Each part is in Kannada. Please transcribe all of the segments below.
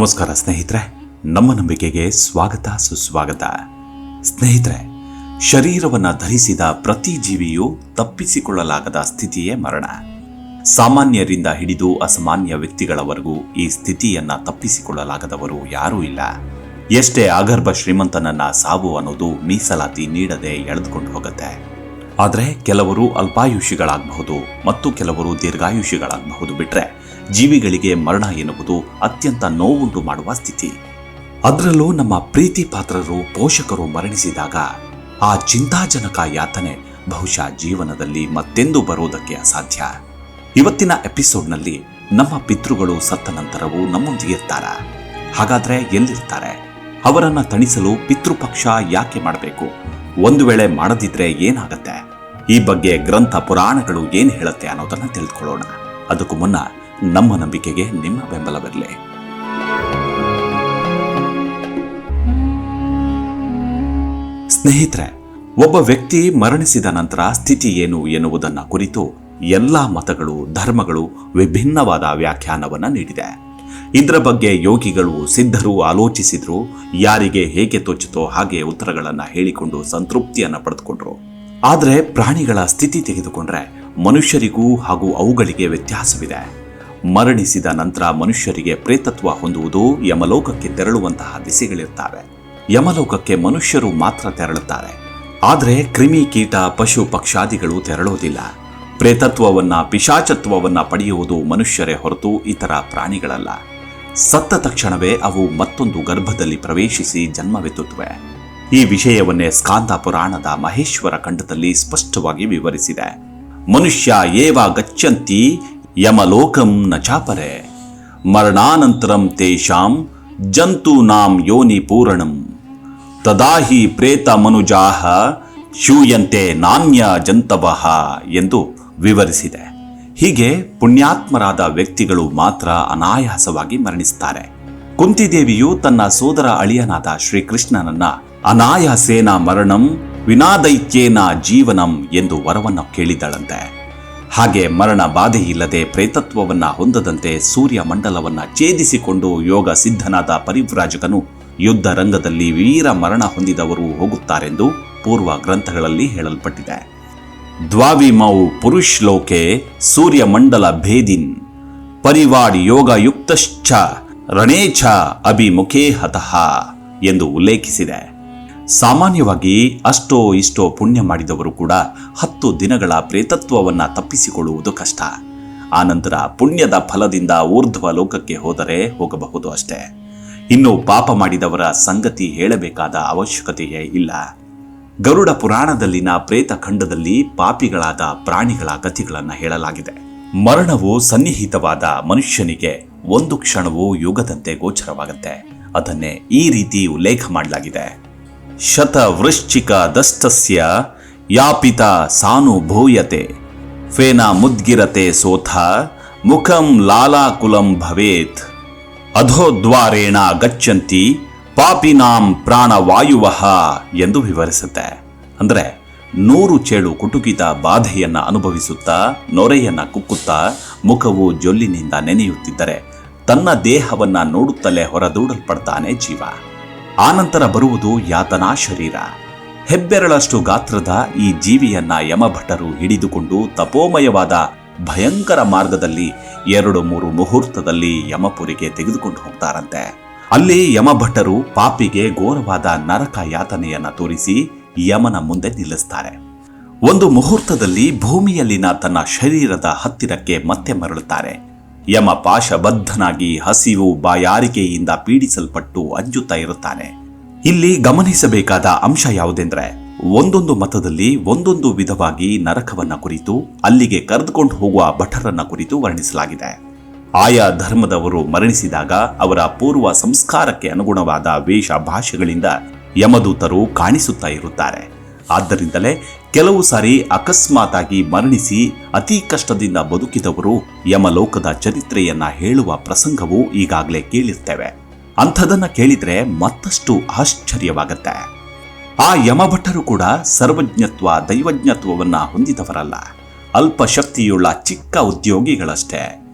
ನಮಸ್ಕಾರ ಸ್ನೇಹಿತರೆ, ನಮ್ಮ ನಂಬಿಕೆಗೆ ಸ್ವಾಗತ, ಸುಸ್ವಾಗತ. ಸ್ನೇಹಿತರೆ, ಶರೀರವನ್ನು ಧರಿಸಿದ ಪ್ರತಿ ಜೀವಿಯೂ ತಪ್ಪಿಸಿಕೊಳ್ಳಲಾಗದ ಸ್ಥಿತಿಯೇ ಮರಣ. ಸಾಮಾನ್ಯರಿಂದ ಹಿಡಿದು ಅಸಾಮಾನ್ಯ ವ್ಯಕ್ತಿಗಳವರೆಗೂ ಈ ಸ್ಥಿತಿಯನ್ನ ತಪ್ಪಿಸಿಕೊಳ್ಳಲಾಗದವರು ಯಾರೂ ಇಲ್ಲ. ಎಷ್ಟೇ ಅಗರ್ಭ ಶ್ರೀಮಂತನನ್ನ ಸಾವು ಅನ್ನೋದು ಮೀಸಲಾತಿ ನೀಡದೆ ಎಳೆದುಕೊಂಡು ಹೋಗುತ್ತೆ. ಆದರೆ ಕೆಲವರು ಅಲ್ಪಾಯುಷಿಗಳಾಗಬಹುದು ಮತ್ತು ಕೆಲವರು ದೀರ್ಘಾಯುಷಿಗಳಾಗಬಹುದು ಬಿಟ್ರೆ ಜೀವಿಗಳಿಗೆ ಮರಣ ಎನ್ನುವುದು ಅತ್ಯಂತ ನೋವುಂಟು ಮಾಡುವ ಸ್ಥಿತಿ. ಅದರಲ್ಲೂ ನಮ್ಮ ಪ್ರೀತಿ ಪಾತ್ರರು ಪೋಷಕರು ಮರಣಿಸಿದಾಗ ಆ ಚಿಂತಾಜನಕ ಯಾತನೆ ಬಹುಶಃ ಜೀವನದಲ್ಲಿ ಮತ್ತೆಂದು ಬರುವುದಕ್ಕೆ ಅಸಾಧ್ಯ. ಇವತ್ತಿನ ಎಪಿಸೋಡ್ನಲ್ಲಿ ನಮ್ಮ ಪಿತೃಗಳು ಸತ್ತ ನಂತರವೂ ನಮ್ಮೊಂದಿಗೆ ಇರ್ತಾರೆ. ಹಾಗಾದ್ರೆ ಎಲ್ಲಿರ್ತಾರೆ? ಅವರನ್ನ ತಣಿಸಲು ಪಿತೃಪಕ್ಷ ಯಾಕೆ ಮಾಡಬೇಕು? ಒಂದು ವೇಳೆ ಮಾಡದಿದ್ರೆ ಏನಾಗತ್ತೆ? ಈ ಬಗ್ಗೆ ಗ್ರಂಥ ಪುರಾಣಗಳು ಏನ್ ಹೇಳುತ್ತೆ ಅನ್ನೋದನ್ನ ತಿಳಿದುಕೊಳ್ಳೋಣ ಅದಕ್ಕೂ ಮುನ್ನ ನಮ್ಮ ನಂಬಿಕೆಗೆ ನಿಮ್ಮ ಬೆಂಬಲವಿರಲಿ. ಸ್ನೇಹಿತರೆ, ಒಬ್ಬ ವ್ಯಕ್ತಿ ಮರಣಿಸಿದ ನಂತರ ಸ್ಥಿತಿ ಏನು ಎನ್ನುವುದನ್ನು ಕುರಿತು ಎಲ್ಲಾ ಮತಗಳು, ಧರ್ಮಗಳು ವಿಭಿನ್ನವಾದ ವ್ಯಾಖ್ಯಾನವನ್ನ ನೀಡಿದೆ. ಇದರ ಬಗ್ಗೆ ಯೋಗಿಗಳು ಸಿದ್ಧರು ಆಲೋಚಿಸಿದ್ರು, ಯಾರಿಗೆ ಹೇಗೆ ತೋಚುತ್ತೋ ಹಾಗೆ ಉತ್ತರಗಳನ್ನು ಹೇಳಿಕೊಂಡು ಸಂತೃಪ್ತಿಯನ್ನ ಪಡೆದುಕೊಂಡ್ರು. ಆದರೆ ಪ್ರಾಣಿಗಳ ಸ್ಥಿತಿ ತೆಗೆದುಕೊಂಡ್ರೆ ಮನುಷ್ಯರಿಗೂ ಹಾಗೂ ಅವುಗಳಿಗೆ ವ್ಯತ್ಯಾಸವಿದೆ. ಮರಣಿಸಿದ ನಂತರ ಮನುಷ್ಯರಿಗೆ ಪ್ರೇತತ್ವ ಹೊಂದುವುದು ಯಮಲೋಕಕ್ಕೆ ತೆರಳುವಂತಹ ದಿಸೆಗಳಿರ್ತವೆ ಯಮಲೋಕಕ್ಕೆ ಮನುಷ್ಯರು ಮಾತ್ರ ತೆರಳುತ್ತಾರೆ. ಆದರೆ ಕ್ರಿಮಿ ಕೀಟ, ಪಶು ಪಕ್ಷಾದಿಗಳು ತೆರಳೋದಿಲ್ಲ ಪ್ರೇತತ್ವವನ್ನ, ಪಿಶಾಚತ್ವವನ್ನ ಪಡೆಯುವುದು ಮನುಷ್ಯರೇ ಹೊರತು ಇತರ ಪ್ರಾಣಿಗಳಲ್ಲ. ಸತ್ತ ತಕ್ಷಣವೇ ಅವು ಮತ್ತೊಂದು ಗರ್ಭದಲ್ಲಿ ಪ್ರವೇಶಿಸಿ ಜನ್ಮವೆತ್ತುತ್ತವೆ. ಈ ವಿಷಯವನ್ನೇ ಸ್ಕಾಂದ ಪುರಾಣದ ಮಹೇಶ್ವರ ಖಂಡದಲ್ಲಿ ಸ್ಪಷ್ಟವಾಗಿ ವಿವರಿಸಿದೆ. ಮನುಷ್ಯ ಏವ ಗಚ್ಚಂತಿ ಯಮಲೋಕಂ ನ ಚಾಪರೆ. ಮರಣಾನಂತರಂ ತೇಷಾಂ ಜಂತೂನಾಂ ಯೋನಿ ಪೂರಣಂ. ತದಾಹಿ ಪ್ರೇತ ಮನುಜಾಹ ಶೂಯಂತೆ ನಾಣ್ಯ ಜಂತವಹ ಎಂದು ವಿವರಿಸಿದೆ. ಹೀಗೆ ಪುಣ್ಯಾತ್ಮರಾದ ವ್ಯಕ್ತಿಗಳು ಮಾತ್ರ ಅನಾಯಾಸವಾಗಿ ಮರಣಿಸುತ್ತಾರೆ ಕುಂತಿದೇವಿಯು ತನ್ನ ಸೋದರ ಅಳಿಯನಾದ ಶ್ರೀಕೃಷ್ಣನನ್ನ ಅನಾಯಾಸೇನ ಮರಣಂ ವಿನಾದೈತ್ಯೇನ ಜೀವನಂ ಎಂದು ವರವನ್ನು ಕೇಳಿದಳಂತೆ. ಹಾಗೆ ಮರಣ ಬಾಧೆಯಿಲ್ಲದೆ ಪ್ರೇತತ್ವವನ್ನ ಹೊಂದದಂತೆ ಸೂರ್ಯ ಮಂಡಲವನ್ನ ಛೇದಿಸಿಕೊಂಡು ಯೋಗ ಸಿದ್ಧನಾದ ಪರಿವ್ರಾಜಕನು ಯುದ್ಧ ರಂಗದಲ್ಲಿ ವೀರ ಮರಣ ಹೊಂದಿದವರು ಹೋಗುತ್ತಾರೆಂದು ಪೂರ್ವ ಗ್ರಂಥಗಳಲ್ಲಿ ಹೇಳಲ್ಪಟ್ಟಿದೆ. ದ್ವಾವಿಮೌ ಪುರುಷ್ ಲೋಕೆ ಸೂರ್ಯ ಮಂಡಲ ಭೇದಿನ್ ಪರಿವಾಡ್ ಯೋಗ ಯುಕ್ತಶ್ಚ ರಣೇಛ ಅಭಿಮುಖೇ ಹತಃ ಎಂದು ಉಲ್ಲೇಖಿಸಿದೆ. ಸಾಮಾನ್ಯವಾಗಿ ಅಷ್ಟೋ ಇಷ್ಟೋ ಪುಣ್ಯ ಮಾಡಿದವರು ಕೂಡ ಹತ್ತು ದಿನಗಳ ಪ್ರೇತತ್ವವನ್ನು ತಪ್ಪಿಸಿಕೊಳ್ಳುವುದು ಕಷ್ಟ. ಆನಂತರ ಪುಣ್ಯದ ಫಲದಿಂದ ಊರ್ಧ್ವ ಲೋಕಕ್ಕೆ ಹೋದರೆ ಹೋಗಬಹುದು ಅಷ್ಟೇ. ಇನ್ನು ಪಾಪ ಮಾಡಿದವರ ಸಂಗತಿ ಹೇಳಬೇಕಾದ ಅವಶ್ಯಕತೆಯೇ ಇಲ್ಲ. ಗರುಡ ಪುರಾಣದಲ್ಲಿನ ಪ್ರೇತ ಖಂಡದಲ್ಲಿ ಪಾಪಿಗಳಾದ ಪ್ರಾಣಿಗಳ ಗತಿಗಳನ್ನು ಹೇಳಲಾಗಿದೆ. ಮರಣವು ಸನ್ನಿಹಿತವಾದ ಮನುಷ್ಯನಿಗೆ ಒಂದು ಕ್ಷಣವೂ ಯುಗದಂತೆ ಗೋಚರವಾಗುತ್ತೆ. ಅದನ್ನೇ ಈ ರೀತಿ ಉಲ್ಲೇಖ ಮಾಡಲಾಗಿದೆ. ಶತ ವೃಶ್ಚಿಕ ದಷ್ಟಸ್ಯ ಯಾಪಿತ ಸಾನುಭೂಯತೆ. ಫೇನ ಮುದ್ಗಿರತೆ ಸೋಥ, ಮುಖಂ ಲಾಲಾಕುಲಂ ಭವೇತ್. ಅಧೋದ್ವಾರೇಣ ಗಚ್ಚಂತಿ, ಪಾಪಿನಾಂ ಪ್ರಾಣವಾಯುವ ಎಂದು ವಿವರಿಸುತ್ತೆ. ಅಂದರೆ ನೂರು ಚೇಳು ಕುಟುಕಿತ ಬಾಧೆಯನ್ನ ಅನುಭವಿಸುತ್ತಾ, ನೊರೆಯನ್ನ ಕುಕ್ಕುತ್ತಾ, ಮುಖವು ಜೊಲ್ಲಿನಿಂದ ನೆನೆಯುತ್ತಿದ್ದರೆ ತನ್ನ ದೇಹವನ್ನ ನೋಡುತ್ತಲೇ ಹೊರದೂಡಲ್ಪಡ್ತಾನೆ ಜೀವ. ಆನಂತರ ಬರುವುದು ಯಾತನಾ ಶರೀರ. ಹೆಬ್ಬೆರಳಷ್ಟು ಗಾತ್ರದ ಈ ಜೀವಿಯನ್ನ ಯಮಭಟರು ಹಿಡಿದುಕೊಂಡು ತಪೋಮಯವಾದ ಭಯಂಕರ ಮಾರ್ಗದಲ್ಲಿ ಎರಡು ಮೂರು ಮುಹೂರ್ತದಲ್ಲಿ ಯಮಪುರಿಗೆ ತೆಗೆದುಕೊಂಡು ಹೋಗ್ತಾರಂತೆ. ಅಲ್ಲಿ ಯಮಭಟ್ಟರು ಪಾಪಿಗೆ ಘೋರವಾದ ನರಕ ಯಾತನೆಯನ್ನ ತೋರಿಸಿ ಯಮನ ಮುಂದೆ ನಿಲ್ಲಿಸ್ತಾರೆ. ಒಂದು ಮುಹೂರ್ತದಲ್ಲಿ ಭೂಮಿಯಲ್ಲಿನ ತನ್ನ ಶರೀರದ ಹತ್ತಿರಕ್ಕೆ ಮತ್ತೆ ಮರಳುತ್ತಾರೆ. ಯಮ ಪಾಶಬದ್ಧನಾಗಿ ಹಸಿವು ಬಾಯಾರಿಕೆಯಿಂದ ಪೀಡಿಸಲ್ಪಟ್ಟು ಅಂಜುತ್ತಾ ಇರುತ್ತಾನೆ. ಇಲ್ಲಿ ಗಮನಿಸಬೇಕಾದ ಅಂಶ ಯಾವುದೆಂದ್ರೆ, ಒಂದೊಂದು ಮತದಲ್ಲಿ ಒಂದೊಂದು ವಿಧವಾಗಿ ನರಕವನ್ನ ಕುರಿತು, ಅಲ್ಲಿಗೆ ಕರೆದುಕೊಂಡು ಹೋಗುವ ಭಟರನ್ನ ಕುರಿತು ವರ್ಣಿಸಲಾಗಿದೆ. ಆಯಾ ಧರ್ಮದವರು ಮರಣಿಸಿದಾಗ ಅವರ ಪೂರ್ವ ಸಂಸ್ಕಾರಕ್ಕೆ ಅನುಗುಣವಾದ ವೇಷ ಭಾಷೆಗಳಿಂದ ಯಮದೂತರು ಕಾಣಿಸುತ್ತಾ ಇರುತ್ತಾರೆ. ಆದ್ದರಿಂದಲೇ ಕೆಲವು ಸಾರಿ ಅಕಸ್ಮಾತಾಗಿ ಮರಣಿಸಿ ಅತಿ ಕಷ್ಟದಿಂದ ಬದುಕಿದವರು ಯಮಲೋಕದ ಚರಿತ್ರೆಯನ್ನ ಹೇಳುವ ಪ್ರಸಂಗವು ಈಗಾಗಲೇ ಕೇಳಿರ್ತೇವೆ. ಅಂಥದನ್ನ ಕೇಳಿದ್ರೆ ಮತ್ತಷ್ಟು ಆಶ್ಚರ್ಯವಾಗತ್ತೆ. ಆ ಯಮಭಟ್ಟರು ಕೂಡ ಸರ್ವಜ್ಞತ್ವ, ದೈವಜ್ಞತ್ವವನ್ನ ಹೊಂದಿದವರಲ್ಲ. ಅಲ್ಪ ಶಕ್ತಿಯುಳ್ಳ ಚಿಕ್ಕ ಉದ್ಯೋಗಿಗಳಷ್ಟೇ.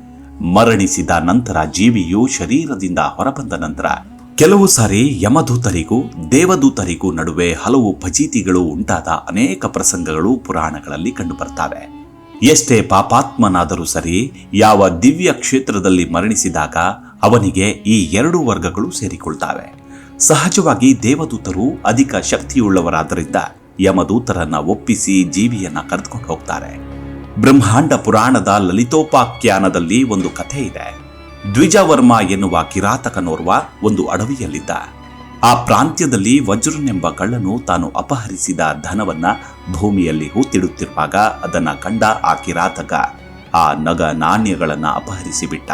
ಮರಣಿಸಿದ ನಂತರ ಜೀವಿಯು ಶರೀರದಿಂದ ಹೊರಬಂದ ನಂತರ ಕೆಲವು ಸಾರಿ ಯಮದೂತರಿಗೂ, ದೇವದೂತರಿಗೂ ನಡುವೆ ಹಲವು ಫಜೀತಿಗಳು ಉಂಟಾದ ಅನೇಕ ಪ್ರಸಂಗಗಳು ಪುರಾಣಗಳಲ್ಲಿ ಕಂಡುಬರ್ತವೆ. ಎಷ್ಟೇ ಪಾಪಾತ್ಮನಾದರೂ ಸರಿ, ಯಾವ ದಿವ್ಯ ಕ್ಷೇತ್ರದಲ್ಲಿ ಮರಣಿಸಿದಾಗ ಅವನಿಗೆ ಈ ಎರಡು ವರ್ಗಗಳು ಸೇರಿಕೊಳ್ತವೆ. ಸಹಜವಾಗಿ ದೇವದೂತರು ಅಧಿಕ ಶಕ್ತಿಯುಳ್ಳವರಾದ್ದರಿಂದ ಯಮದೂತರನ್ನ ಒಪ್ಪಿಸಿ ಜೀವಿಯನ್ನ ಕರೆದುಕೊಂಡು ಹೋಗ್ತಾರೆ. ಬ್ರಹ್ಮಾಂಡ ಪುರಾಣದ ಲಲಿತೋಪಾಖ್ಯಾನದಲ್ಲಿ ಒಂದು ಕಥೆ ಇದೆ. ದ್ವಿಜವರ್ಮ ಎನ್ನುವ ಕಿರಾತಕನೋರ್ವ ಒಂದು ಅಡವಿಯಲ್ಲಿದ್ದ. ಆ ಪ್ರಾಂತ್ಯದಲ್ಲಿ ವಜ್ರನೆಂಬ ಕಳ್ಳನು ತಾನು ಅಪಹರಿಸಿದ ಧನವನ್ನ ಭೂಮಿಯಲ್ಲಿ ಹೂತಿಡುತ್ತಿರುವಾಗ ಅದನ್ನ ಕಂಡ ಆ ಕಿರಾತಕ ಆ ನಗ ನಾಣ್ಯಗಳನ್ನ ಅಪಹರಿಸಿಬಿಟ್ಟ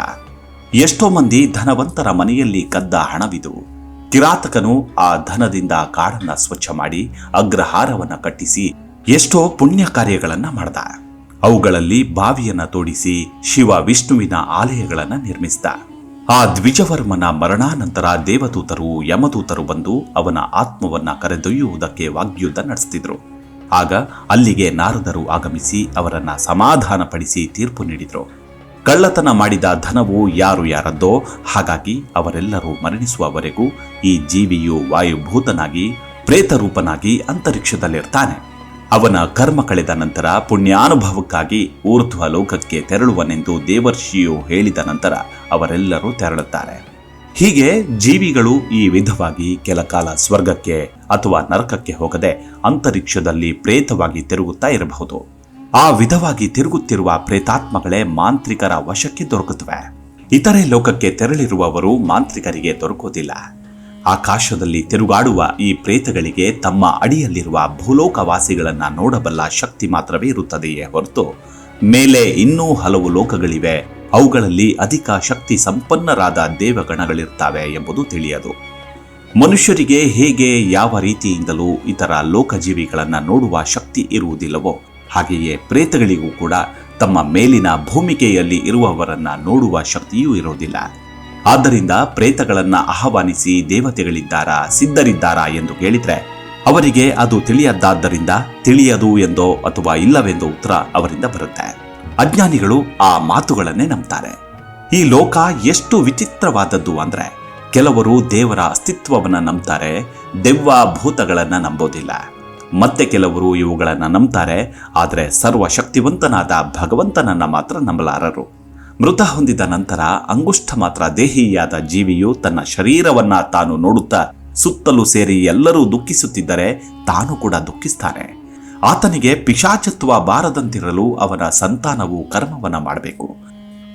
ಎಷ್ಟೋ ಮಂದಿ ಧನವಂತರ ಮನೆಯಲ್ಲಿ ಕದ್ದ ಹಣವಿದು. ಕಿರಾತಕನು ಆ ಧನದಿಂದ ಕಾಡನ್ನ ಸ್ವಚ್ಛ ಮಾಡಿ ಅಗ್ರಹಾರವನ್ನ ಕಟ್ಟಿಸಿ ಎಷ್ಟೋ ಪುಣ್ಯ ಕಾರ್ಯಗಳನ್ನ ಮಾಡ್ದ. ಅವುಗಳಲ್ಲಿ ಬಾವಿಯನ್ನ ತೋಡಿಸಿ ಶಿವ ವಿಷ್ಣುವಿನ ಆಲಯಗಳನ್ನು ನಿರ್ಮಿಸಿದ. ಆ ದ್ವಿಜವರ್ಮನ ಮರಣಾನಂತರ ದೇವದೂತರು ಯಮದೂತರು ಬಂದು ಅವನ ಆತ್ಮವನ್ನ ಕರೆದೊಯ್ಯುವುದಕ್ಕೆ ವಾಗ್ಯುದ್ಧ ನಡೆಸ್ತಿದ್ರು. ಆಗ ಅಲ್ಲಿಗೆ ನಾರದರು ಆಗಮಿಸಿ ಅವರನ್ನ ಸಮಾಧಾನಪಡಿಸಿ ತೀರ್ಪು ನೀಡಿದರು. ಕಳ್ಳತನ ಮಾಡಿದ ಧನವು ಯಾರು ಯಾರದ್ದೋ ಹಾಗಾಗಿ ಅವರೆಲ್ಲರೂ ಮರಣಿಸುವವರೆಗೂ ಈ ಜೀವಿಯು ವಾಯುಭೂತನಾಗಿ, ಪ್ರೇತರೂಪನಾಗಿ ಅಂತರಿಕ್ಷದಲ್ಲಿರ್ತಾನೆ. ಅವನ ಕರ್ಮ ಕಳೆದ ನಂತರ ಪುಣ್ಯಾನುಭವಕ್ಕಾಗಿ ಊರ್ಧ್ವ ಲೋಕಕ್ಕೆ ತೆರಳುವನೆಂದು ದೇವರ್ಷಿಯು ಹೇಳಿದ ನಂತರ ಅವರೆಲ್ಲರೂ ತೆರಳುತ್ತಾರೆ. ಹೀಗೆ ಜೀವಿಗಳು ಈ ವಿಧವಾಗಿ ಕೆಲ ಕಾಲ ಸ್ವರ್ಗಕ್ಕೆ ಅಥವಾ ನರಕಕ್ಕೆ ಹೋಗದೆ ಅಂತರಿಕ್ಷದಲ್ಲಿ ಪ್ರೇತವಾಗಿ ತಿರುಗುತ್ತಾ ಇರಬಹುದು. ಆ ವಿಧವಾಗಿ ತಿರುಗುತ್ತಿರುವ ಪ್ರೇತಾತ್ಮಗಳೇ ಮಾಂತ್ರಿಕರ ವಶಕ್ಕೆ ದೊರಕುತ್ತವೆ. ಇತರೆ ಲೋಕಕ್ಕೆ ತೆರಳಿರುವವರು ಮಾಂತ್ರಿಕರಿಗೆ ದೊರಕೋದಿಲ್ಲ ಆಕಾಶದಲ್ಲಿ ತಿರುಗಾಡುವ ಈ ಪ್ರೇತಗಳಿಗೆ ತಮ್ಮ ಅಡಿಯಲ್ಲಿರುವ ಭೂಲೋಕವಾಸಿಗಳನ್ನು ನೋಡಬಲ್ಲ ಶಕ್ತಿ ಮಾತ್ರವೇ ಇರುತ್ತದೆಯೇ ಹೊರತು ಮೇಲೆ ಇನ್ನೂ ಹಲವು ಲೋಕಗಳಿವೆ. ಅವುಗಳಲ್ಲಿ ಅಧಿಕ ಶಕ್ತಿ ಸಂಪನ್ನರಾದ ದೇವಗಣಗಳಿರ್ತಾವೆ ಎಂಬುದು ತಿಳಿಯದು. ಮನುಷ್ಯರಿಗೆ ಹೇಗೆ ಯಾವ ರೀತಿಯಿಂದಲೂ ಇತರ ಲೋಕಜೀವಿಗಳನ್ನು ನೋಡುವ ಶಕ್ತಿ ಇರುವುದಿಲ್ಲವೋ ಹಾಗೆಯೇ ಪ್ರೇತಗಳಿಗೂ ಕೂಡ ತಮ್ಮ ಮೇಲಿನ ಭೂಮಿಕೆಯಲ್ಲಿ ಇರುವವರನ್ನ ನೋಡುವ ಶಕ್ತಿಯೂ ಇರುವುದಿಲ್ಲ. ಆದ್ದರಿಂದ ಪ್ರೇತಗಳನ್ನ ಆಹ್ವಾನಿಸಿ ದೇವತೆಗಳಿದ್ದಾರಾ, ಸಿದ್ಧರಿದ್ದಾರಾ ಎಂದು ಕೇಳಿದ್ರೆ, ಅವರಿಗೆ ಅದು ತಿಳಿಯದ್ದಾದ್ದರಿಂದ ತಿಳಿಯದು ಎಂದೋ ಅಥವಾ ಇಲ್ಲವೆಂದೋ ಉತ್ತರ ಅವರಿಂದ ಬರುತ್ತೆ. ಅಜ್ಞಾನಿಗಳು ಆ ಮಾತುಗಳನ್ನೇ ನಂಬ್ತಾರೆ. ಈ ಲೋಕ ಎಷ್ಟು ವಿಚಿತ್ರವಾದದ್ದು ಅಂದ್ರೆ, ಕೆಲವರು ದೇವರ ಅಸ್ತಿತ್ವವನ್ನ ನಂಬ್ತಾರೆ, ದೆವ್ವ ಭೂತಗಳನ್ನ ನಂಬೋದಿಲ್ಲ. ಮತ್ತೆ ಕೆಲವರು ಇವುಗಳನ್ನ ನಂಬ್ತಾರೆ, ಆದರೆ ಸರ್ವಶಕ್ತಿವಂತನಾದ ಭಗವಂತನನ್ನ ಮಾತ್ರ ನಂಬಲಾರರು. ಮೃತ ಹೊಂದಿದ ನಂತರ ಅಂಗುಷ್ಠ ಮಾತ್ರ ದೇಹಿಯಾದ ಜೀವಿಯು ತನ್ನ ಶರೀರವನ್ನ ತಾನು ನೋಡುತ್ತಾ ಸುತ್ತಲೂ ಸೇರಿ ಎಲ್ಲರೂ ದುಃಖಿಸುತ್ತಿದ್ದರೆ ತಾನು ಕೂಡ ದುಃಖಿಸ್ತಾನೆ. ಆತನಿಗೆ ಪಿಶಾಚತ್ವ ಬಾರದಂತಿರಲು ಅವನ ಸಂತಾನವು ಕರ್ಮವನ್ನ ಮಾಡಬೇಕು.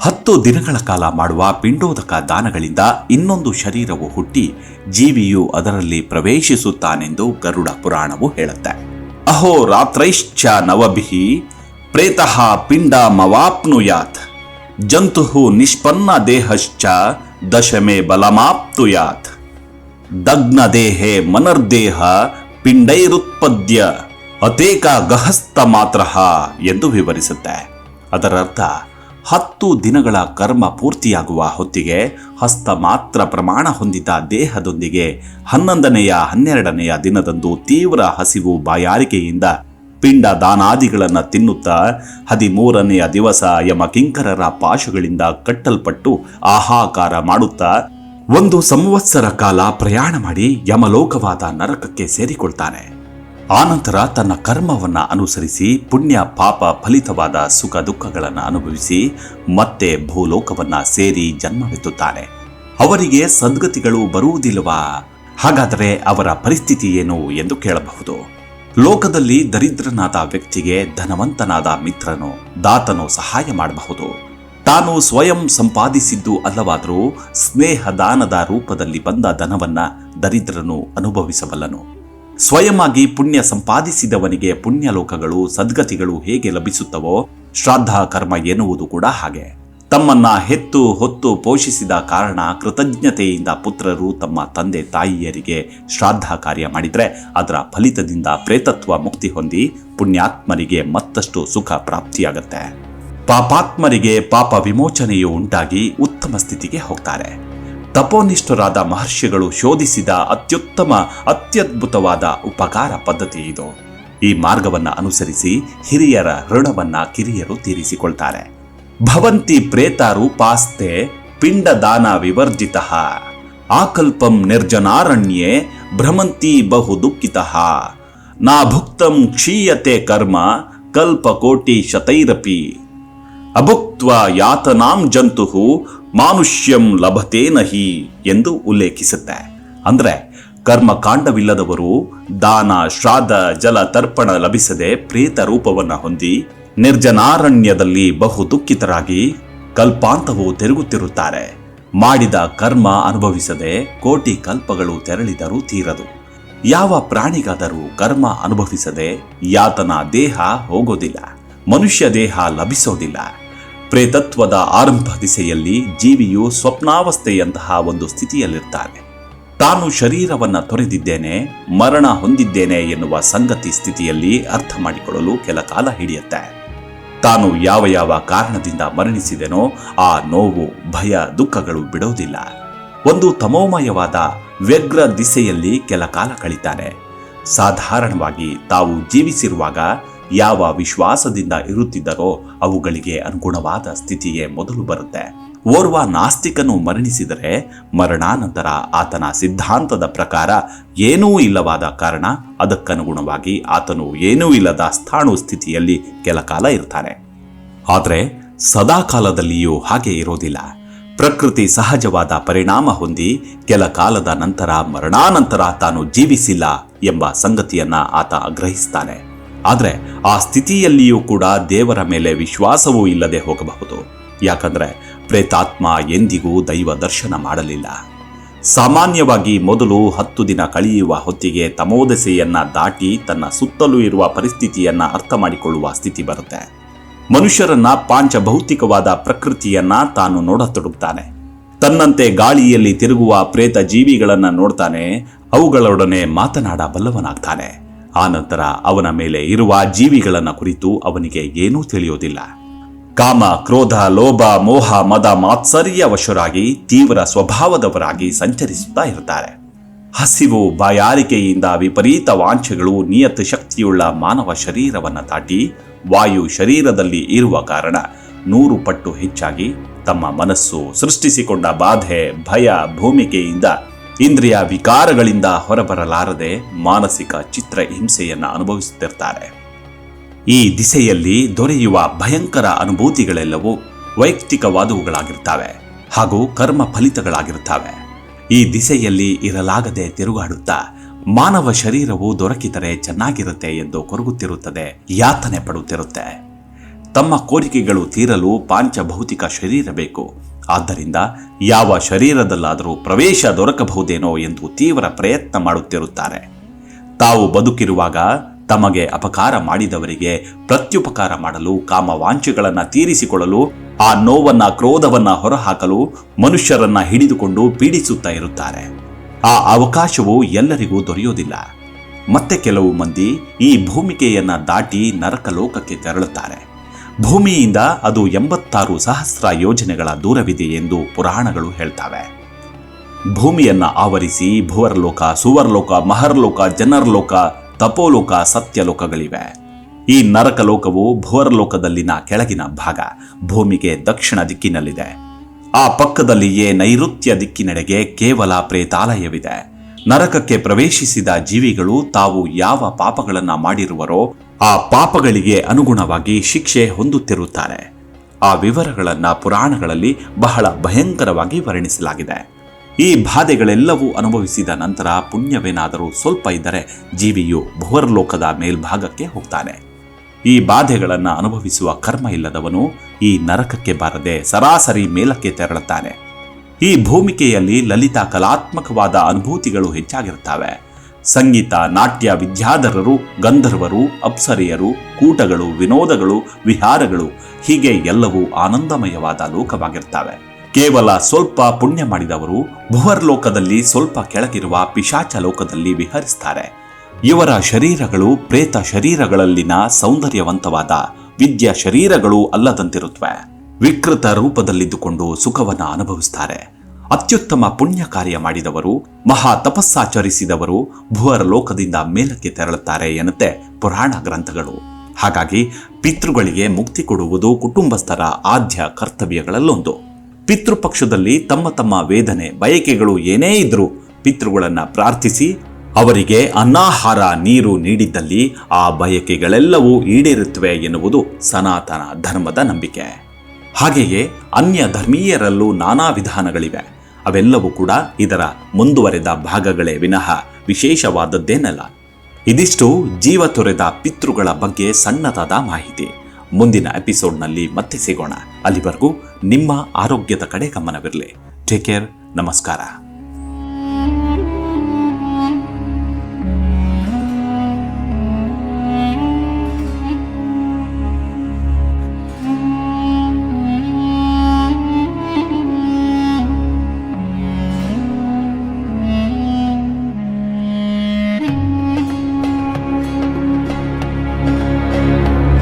ಹತ್ತು ದಿನಗಳ ಕಾಲ ಮಾಡುವ ಪಿಂಡೋದಕ ದಾನಗಳಿಂದ ಇನ್ನೊಂದು ಶರೀರವು ಹುಟ್ಟಿ ಜೀವಿಯು ಅದರಲ್ಲಿ ಪ್ರವೇಶಿಸುತ್ತಾನೆಂದು ಗರುಡ ಪುರಾಣವು ಹೇಳುತ್ತೆ. ಅಹೋ ರಾತ್ರೈಶ್ಚ ನವಭಿಹಿ ಪ್ರೇತಃ ಪಿಂಡ ಮವಾಪ್ನುಯಾತ್ ಜಂತು ನಿಷ್ಪನ್ನ ದೇಹಶ್ಚ ದಶಮೆ ಬಲಮಾಪ್ತುಯಾತ್. ದಗ್ನ ದೇಹೆ ಮನರ್ದೇಹ ಪಿಂಡೈರುತ್ಪದ್ಯ ಅತೇಕ ಗಹಸ್ತ ಮಾತ್ರ ಎಂದು ವಿವರಿಸುತ್ತೆ. ಅದರರ್ಥ, ಹತ್ತು ದಿನಗಳ ಕರ್ಮ ಪೂರ್ತಿಯಾಗುವ ಹೊತ್ತಿಗೆ ಹಸ್ತ ಮಾತ್ರ ಪ್ರಮಾಣ ಹೊಂದಿದ ದೇಹದೊಂದಿಗೆ ಹನ್ನೊಂದನೆಯ ಹನ್ನೆರಡನೆಯ ದಿನದಂದು ತೀವ್ರ ಹಸಿವು ಬಾಯಾರಿಕೆಯಿಂದ ಪಿಂಡ ದಾನಾದಿಗಳನ್ನು ತಿನ್ನುತ್ತಾ ಹದಿಮೂರನೆಯ ದಿವಸ ಯಮ ಕಿಂಕರರ ಪಾಶಗಳಿಂದ ಕಟ್ಟಲ್ಪಟ್ಟು ಆಹಾಕಾರ ಮಾಡುತ್ತಾ ಒಂದು ಸಂವತ್ಸರ ಕಾಲ ಪ್ರಯಾಣ ಮಾಡಿ ಯಮಲೋಕವಾದ ನರಕಕ್ಕೆ ಸೇರಿಕೊಳ್ತಾನೆ. ಆನಂತರ ತನ್ನ ಕರ್ಮವನ್ನು ಅನುಸರಿಸಿ ಪುಣ್ಯ ಪಾಪ ಫಲಿತವಾದ ಸುಖ ದುಃಖಗಳನ್ನು ಅನುಭವಿಸಿ ಮತ್ತೆ ಭೂಲೋಕವನ್ನ ಸೇರಿ ಜನ್ಮವೆತ್ತುತ್ತಾನೆ. ಅವರಿಗೆ ಸದ್ಗತಿಗಳು ಬರುವುದಿಲ್ಲವಾ? ಹಾಗಾದರೆ ಅವರ ಪರಿಸ್ಥಿತಿ ಏನು ಎಂದು ಕೇಳಬಹುದು. ಲೋಕದಲ್ಲಿ ದರಿದ್ರನಾದ ವ್ಯಕ್ತಿಗೆ ಧನವಂತನಾದ ಮಿತ್ರನು ದಾತನೋ ಸಹಾಯ ಮಾಡಬಹುದು. ತಾನು ಸ್ವಯಂ ಸಂಪಾದಿಸಿದ್ದು ಅಲ್ಲವಾದರೂ ಸ್ನೇಹ ದಾನದ ರೂಪದಲ್ಲಿ ಬಂದ ಧನವನ್ನ ದರಿದ್ರನು ಅನುಭವಿಸಬಲ್ಲನು. ಸ್ವಯಮಾಗಿ ಪುಣ್ಯ ಸಂಪಾದಿಸಿದವನಿಗೆ ಪುಣ್ಯ ಲೋಕಗಳು ಸದ್ಗತಿಗಳು ಹೇಗೆ ಲಭಿಸುತ್ತವೋ ಶ್ರಾದ್ದ ಕರ್ಮ ಎನ್ನುವುದು ಕೂಡ ಹಾಗೆ. ತಮ್ಮನ್ನ ಹೆತ್ತು ಹೊತ್ತು ಪೋಷಿಸಿದ ಕಾರಣ ಕೃತಜ್ಞತೆಯಿಂದ ಪುತ್ರರು ತಮ್ಮ ತಂದೆ ತಾಯಿಯರಿಗೆ ಶ್ರಾದ್ದ ಕಾರ್ಯ ಮಾಡಿದರೆ ಅದರ ಫಲಿತದಿಂದ ಪ್ರೇತತ್ವ ಮುಕ್ತಿ ಹೊಂದಿ ಪುಣ್ಯಾತ್ಮರಿಗೆ ಮತ್ತಷ್ಟು ಸುಖ ಪ್ರಾಪ್ತಿಯಾಗತ್ತೆ. ಪಾಪಾತ್ಮರಿಗೆ ಪಾಪ ವಿಮೋಚನೆಯು ಉಂಟಾಗಿ ಉತ್ತಮ ಸ್ಥಿತಿಗೆ ಹೋಗ್ತಾರೆ. ತಪೋನಿಷ್ಠರಾದ ಮಹರ್ಷಿಗಳು ಶೋಧಿಸಿದ ಅತ್ಯುತ್ತಮ, ಅತ್ಯದ್ಭುತವಾದ ಉಪಕಾರ ಪದ್ಧತಿ ಇದು. ಈ ಮಾರ್ಗವನ್ನು ಅನುಸರಿಸಿ ಹಿರಿಯರ ಋಣವನ್ನು ಕಿರಿಯರು ತೀರಿಸಿಕೊಳ್ತಾರೆ. ಭವಂತಿ ಪ್ರೇತ ರೂಪಾಸ್ತೆ ಪಿಂಡದಾನ ವಿವರ್ಜಿತ ಆಕಲ್ಪಂ ನಿರ್ಜನಾರಣ್ಯೆ ಭ್ರಮಂತಿ ಬಹು ದುಃಖಿತ ನಾ ಭುಕ್ತಂ ಕ್ಷೀಯತೆ ಕರ್ಮ ಕಲ್ಪಕೋಟಿ ಶತೈರಪಿ ಅಭುಕ್ತ್ವ ಯಾತನಾಂ ಜಂತು ಮಾನುಷ್ಯಂ ಲಭತೆ ನಹಿ ಎಂದು ಉಲ್ಲೇಖಿಸುತ್ತೆ. ಅಂದ್ರೆ ಕರ್ಮಕಾಂಡವಿಲ್ಲದವರು ದಾನ ಶ್ರಾದ ಜಲ ತರ್ಪಣ ಲಭಿಸದೆ ಪ್ರೇತ ರೂಪವನ್ನು ಹೊಂದಿ ನಿರ್ಜನಾರಣ್ಯದಲ್ಲಿ ಬಹು ದುಃಖಿತರಾಗಿ ಕಲ್ಪಾಂತವು ತಿರುಗುತ್ತಿರುತ್ತಾರೆ. ಮಾಡಿದ ಕರ್ಮ ಅನುಭವಿಸದೆ ಕೋಟಿ ಕಲ್ಪಗಳು ತೆರಳಿದರೂ ತೀರದು. ಯಾವ ಪ್ರಾಣಿಗಾದರೂ ಕರ್ಮ ಅನುಭವಿಸದೆ ಯಾತನ ದೇಹ ಹೋಗೋದಿಲ್ಲ, ಮನುಷ್ಯ ದೇಹ ಲಭಿಸೋದಿಲ್ಲ. ಪ್ರೇತತ್ವದ ಆರಂಭ ದಿಸೆಯಲ್ಲಿ ಜೀವಿಯು ಸ್ವಪ್ನಾವಸ್ಥೆಯಂತಹ ಒಂದು ಸ್ಥಿತಿಯಲ್ಲಿರ್ತಾನೆ. ತಾನು ಶರೀರವನ್ನು ತೊರೆದಿದ್ದೇನೆ, ಮರಣ ಹೊಂದಿದ್ದೇನೆ ಎನ್ನುವ ಸಂಗತಿ ಸ್ಥಿತಿಯಲ್ಲಿ ಅರ್ಥ ಮಾಡಿಕೊಳ್ಳಲು ಕೆಲ ಕಾಲ ಹಿಡಿಯುತ್ತೆ. ತಾನು ಯಾವ ಯಾವ ಕಾರಣದಿಂದ ಮರಣಿಸಿದೆನೋ ಆ ನೋವು, ಭಯ, ದುಃಖಗಳು ಬಿಡೋದಿಲ್ಲ. ಒಂದು ತಮೋಮಯವಾದ ವ್ಯಗ್ರ ದಿಸೆಯಲ್ಲಿ ಕೆಲ ಕಾಲ ಕಳಿತಾನೆ. ಸಾಧಾರಣವಾಗಿ ತಾವು ಜೀವಿಸಿರುವಾಗ ಯಾವ ವಿಶ್ವಾಸದಿಂದ ಇರುತ್ತಿದ್ದರೋ ಅವುಗಳಿಗೆ ಅನುಗುಣವಾದ ಸ್ಥಿತಿಯೇ ಮೊದಲು ಬರುತ್ತೆ. ಓರ್ವ ನಾಸ್ತಿಕನು ಮರಣಿಸಿದರೆ ಮರಣಾನಂತರ ಆತನ ಸಿದ್ಧಾಂತದ ಪ್ರಕಾರ ಏನೂ ಇಲ್ಲವಾದ ಕಾರಣ ಅದಕ್ಕನುಗುಣವಾಗಿ ಆತನು ಏನೂ ಇಲ್ಲದ ಸ್ಥಾಣು ಸ್ಥಿತಿಯಲ್ಲಿ ಕೆಲ ಕಾಲ ಇರ್ತಾನೆ. ಆದರೆ ಸದಾಕಾಲದಲ್ಲಿಯೂ ಹಾಗೆ ಇರೋದಿಲ್ಲ. ಪ್ರಕೃತಿ ಸಹಜವಾದ ಪರಿಣಾಮ ಹೊಂದಿ ಕೆಲ ಕಾಲದ ನಂತರ ಮರಣಾನಂತರ ತಾನು ಜೀವಿಸಿಲ್ಲ ಎಂಬ ಸಂಗತಿಯನ್ನ ಆತ ಗ್ರಹಿಸ್ತಾನೆ. ಆದರೆ ಆ ಸ್ಥಿತಿಯಲ್ಲಿಯೂ ಕೂಡ ದೇವರ ಮೇಲೆ ವಿಶ್ವಾಸವೂ ಇಲ್ಲದೆ ಹೋಗಬಹುದು. ಯಾಕಂದ್ರೆ ಪ್ರೇತಾತ್ಮ ಎಂದಿಗೂ ದೈವ ದರ್ಶನ ಮಾಡಲಿಲ್ಲ. ಸಾಮಾನ್ಯವಾಗಿ ಮೊದಲು ಹತ್ತು ದಿನ ಕಳೆಯುವ ಹೊತ್ತಿಗೆ ತಮೋದಸೆಯನ್ನ ದಾಟಿ ತನ್ನ ಸುತ್ತಲೂ ಇರುವ ಪರಿಸ್ಥಿತಿಯನ್ನ ಅರ್ಥ ಮಾಡಿಕೊಳ್ಳುವ ಸ್ಥಿತಿ ಬರುತ್ತೆ. ಮನುಷ್ಯರನ್ನ ಪಾಂಚಭೌತಿಕವಾದ ಪ್ರಕೃತಿಯನ್ನ ತಾನು ನೋಡತೊಡಗುತ್ತಾನೆ ತನ್ನಂತೆ ಗಾಳಿಯಲ್ಲಿ ತಿರುಗುವ ಪ್ರೇತ ಜೀವಿಗಳನ್ನ ನೋಡ್ತಾನೆ, ಅವುಗಳೊಡನೆ ಮಾತನಾಡಬಲ್ಲವನಾಗ್ತಾನೆ ಆನಂತರ ಅವನ ಮೇಲೆ ಇರುವ ಜೀವಿಗಳನ್ನ ಕುರಿತು ಅವನಿಗೆ ಏನೂ ತಿಳಿಯೋದಿಲ್ಲ. ಕಾಮ, ಕ್ರೋಧ, ಲೋಭ, ಮೋಹ, ಮದ, ಮಾತ್ಸರ್ಯ ವಶರಾಗಿ ತೀವ್ರ ಸ್ವಭಾವದವರಾಗಿ ಸಂಚರಿಸುತ್ತಾ ಇರುತ್ತಾರೆ. ಹಸಿವು, ಬಾಯಾರಿಕೆಯಿಂದ ವಿಪರೀತ ವಾಂಛೆಗಳು ನಿಯತ ಶಕ್ತಿಯುಳ್ಳ ಮಾನವ ಶರೀರವನ್ನು ದಾಟಿ ವಾಯು ಶರೀರದಲ್ಲಿ ಇರುವ ಕಾರಣ ನೂರು ಪಟ್ಟು ಹೆಚ್ಚಾಗಿ ತಮ್ಮ ಮನಸ್ಸು ಸೃಷ್ಟಿಸಿಕೊಂಡ ಬಾಧೆ, ಭಯ, ಭೂಮಿಕೆಯಿಂದ ಇಂದ್ರಿಯ ವಿಕಾರಗಳಿಂದ ಹೊರಬರಲಾರದೆ ಮಾನಸಿಕ ಚಿತ್ರ ಹಿಂಸೆಯನ್ನು ಅನುಭವಿಸುತ್ತಿರ್ತಾರೆ. ಈ ದಿಸೆಯಲ್ಲಿ ದೊರೆಯುವ ಭಯಂಕರ ಅನುಭೂತಿಗಳೆಲ್ಲವೂ ವೈಯಕ್ತಿಕವಾದವುಗಳಾಗಿರ್ತವೆ ಹಾಗೂ ಕರ್ಮ ಫಲಿತಗಳಾಗಿರ್ತವೆ ಈ ದಿಸೆಯಲ್ಲಿ ಇರಲಾಗದೆ ತಿರುಗಾಡುತ್ತಾ ಮಾನವ ಶರೀರವು ದೊರಕಿದರೆ ಚೆನ್ನಾಗಿರುತ್ತೆ ಎಂದು ಕೊರಗುತ್ತಿರುತ್ತದೆ, ಯಾತನೆ ಪಡುತ್ತಿರುತ್ತೆ. ತಮ್ಮ ಕೋರಿಕೆಗಳು ತೀರಲು ಪಾಂಚಭೌತಿಕ ಶರೀರ ಬೇಕು. ಆದ್ದರಿಂದ ಯಾವ ಶರೀರದಲ್ಲಾದರೂ ಪ್ರವೇಶ ದೊರಕಬಹುದೇನೋ ಎಂದು ತೀವ್ರ ಪ್ರಯತ್ನ ಮಾಡುತ್ತಿರುತ್ತಾರೆ. ತಾವು ಬದುಕಿರುವಾಗ ತಮಗೆ ಅಪಕಾರ ಮಾಡಿದವರಿಗೆ ಪ್ರತ್ಯುಪಕಾರ ಮಾಡಲು, ಕಾಮವಾಂಛೆಗಳನ್ನು ತೀರಿಸಿಕೊಳ್ಳಲು, ಆ ನೋವನ್ನ, ಕ್ರೋಧವನ್ನ ಹೊರಹಾಕಲು ಮನುಷ್ಯರನ್ನ ಹಿಡಿದುಕೊಂಡು ಪೀಡಿಸುತ್ತಾ ಇರುತ್ತಾರೆ. ಆ ಅವಕಾಶವು ಎಲ್ಲರಿಗೂ ದೊರೆಯೋದಿಲ್ಲ. ಮತ್ತೆ ಕೆಲವು ಮಂದಿ ಈ ಭೂಮಿಕೆಯನ್ನ ದಾಟಿ ನರಕ ಲೋಕಕ್ಕೆ ತೆರಳುತ್ತಾರೆ. ಭೂಮಿಯಿಂದ ಅದು ಎಂಬತ್ತಾರು ಸಹಸ್ರ ಯೋಜನೆಗಳ ದೂರವಿದೆ ಎಂದು ಪುರಾಣಗಳು ಹೇಳ್ತವೆ. ಭೂಮಿಯನ್ನ ಆವರಿಸಿ ಭುವರ್ಲೋಕ, ಸುವರ್ಲೋಕ, ಮಹರ್ಲೋಕ, ಜನರ್ಲೋಕ ತಪೋಲೋಕ ಸತ್ಯಲೋಕಗಳಿವೆ. ಈ ನರಕ ಲೋಕವು ಭುವರ್ಲೋಕದಲ್ಲಿನ ಕೆಳಗಿನ ಭಾಗ, ಭೂಮಿಗೆ ದಕ್ಷಿಣ ದಿಕ್ಕಿನಲ್ಲಿದೆ. ಆ ಪಕ್ಕದಲ್ಲಿಯೇ ನೈಋತ್ಯ ದಿಕ್ಕಿನೆಡೆಗೆ ಕೇವಲ ಪ್ರೇತಾಲಯವಿದೆ. ನರಕಕ್ಕೆ ಪ್ರವೇಶಿಸಿದ ಜೀವಿಗಳು ತಾವು ಯಾವ ಪಾಪಗಳನ್ನು ಮಾಡಿರುವರೋ, ಆ ಪಾಪಗಳಿಗೆ ಅನುಗುಣವಾಗಿ ಶಿಕ್ಷೆ ಹೊಂದುತ್ತಿರುತ್ತಾರೆ. ಆ ವಿವರಗಳನ್ನು ಪುರಾಣಗಳಲ್ಲಿ ಬಹಳ ಭಯಂಕರವಾಗಿ ವರ್ಣಿಸಲಾಗಿದೆ. ಈ ಬಾಧೆಗಳೆಲ್ಲವೂ ಅನುಭವಿಸಿದ ನಂತರ ಪುಣ್ಯವೇನಾದರೂ ಸ್ವಲ್ಪ ಇದ್ದರೆ ಜೀವಿಯು ಭುವರ್ಲೋಕದ ಮೇಲ್ಭಾಗಕ್ಕೆ ಹೋಗ್ತಾನೆ. ಈ ಬಾಧೆಗಳನ್ನು ಅನುಭವಿಸುವ ಕರ್ಮ ಇಲ್ಲದವನು ಈ ನರಕಕ್ಕೆ ಬಾರದೆ ಸರಾಸರಿ ಮೇಲಕ್ಕೆ ತೆರಳುತ್ತಾನೆ. ಈ ಭೂಮಿಕೆಯಲ್ಲಿ ಲಲಿತ ಕಲಾತ್ಮಕವಾದ ಅನುಭೂತಿಗಳು ಹೆಚ್ಚಾಗಿರುತ್ತವೆ. ಸಂಗೀತ, ನಾಟ್ಯ, ವಿದ್ಯಾಧರರು, ಗಂಧರ್ವರು, ಅಪ್ಸರಿಯರು, ಕೂಟಗಳು, ವಿನೋದಗಳು, ವಿಹಾರಗಳು ಹೀಗೆ ಎಲ್ಲವೂ ಆನಂದಮಯವಾದ ಲೋಕವಾಗಿರ್ತವೆ ಕೇವಲ ಸ್ವಲ್ಪ ಪುಣ್ಯ ಮಾಡಿದವರು ಭುವರ್ಲೋಕದಲ್ಲಿ ಸ್ವಲ್ಪ ಕೆಳಗಿರುವ ಪಿಶಾಚ ಲೋಕದಲ್ಲಿ ವಿಹರಿಸ್ತಾರೆ. ಇವರ ಶರೀರಗಳು ಪ್ರೇತ ಶರೀರಗಳಲ್ಲಿನ ಸೌಂದರ್ಯವಂತವಾದ ವಿದ್ಯಾ ಶರೀರಗಳು ಅಲ್ಲದಂತಿರುತ್ತವೆ ವಿಕೃತ ರೂಪದಲ್ಲಿದ್ದುಕೊಂಡು ಸುಖವನ್ನು ಅನುಭವಿಸ್ತಾರೆ. ಅತ್ಯುತ್ತಮ ಪುಣ್ಯ ಕಾರ್ಯ ಮಾಡಿದವರು, ಮಹಾ ತಪಸ್ಸಾಚರಿಸಿದವರು ಭುವರ ಲೋಕದಿಂದ ಮೇಲಕ್ಕೆ ತೆರಳುತ್ತಾರೆ ಎನ್ನುತ್ತೆ ಪುರಾಣ ಗ್ರಂಥಗಳು. ಹಾಗಾಗಿ ಪಿತೃಗಳಿಗೆ ಮುಕ್ತಿ ಕೊಡುವುದು ಕುಟುಂಬಸ್ಥರ ಆದ್ಯ ಕರ್ತವ್ಯಗಳಲ್ಲೊಂದು. ಪಿತೃಪಕ್ಷದಲ್ಲಿ ತಮ್ಮ ತಮ್ಮ ವೇದನೆ, ಬಯಕೆಗಳು ಏನೇ ಇದ್ರೂ ಪಿತೃಗಳನ್ನು ಪ್ರಾರ್ಥಿಸಿ, ಅವರಿಗೆ ಅನ್ನಾಹಾರ ನೀರು ನೀಡಿದ್ದಲ್ಲಿ ಆ ಬಯಕೆಗಳೆಲ್ಲವೂ ಈಡೇರುತ್ತವೆ ಎನ್ನುವುದು ಸನಾತನ ಧರ್ಮದ ನಂಬಿಕೆ. ಹಾಗೆಯೇ ಅನ್ಯ ಧರ್ಮೀಯರಲ್ಲೂ ನಾನಾ ವಿಧಾನಗಳಿವೆ. ಅವೆಲ್ಲವೂ ಕೂಡ ಇದರ ಮುಂದುವರೆದ ಭಾಗಗಳೇ ವಿನಃ ವಿಶೇಷವಾದದ್ದೇನಲ್ಲ. ಇದಿಷ್ಟು ಜೀವ ತೊರೆದ ಪಿತೃಗಳ ಬಗ್ಗೆ ಸಣ್ಣದಾದ ಮಾಹಿತಿ. ಮುಂದಿನ ಎಪಿಸೋಡ್ನಲ್ಲಿ ಮತ್ತೆ ಸಿಗೋಣ. ಅಲ್ಲಿವರೆಗೂ ನಿಮ್ಮ ಆರೋಗ್ಯದ ಕಡೆ ಗಮನವಿರಲಿ. ಟೇಕ್ ಕೇರ್ ನಮಸ್ಕಾರ.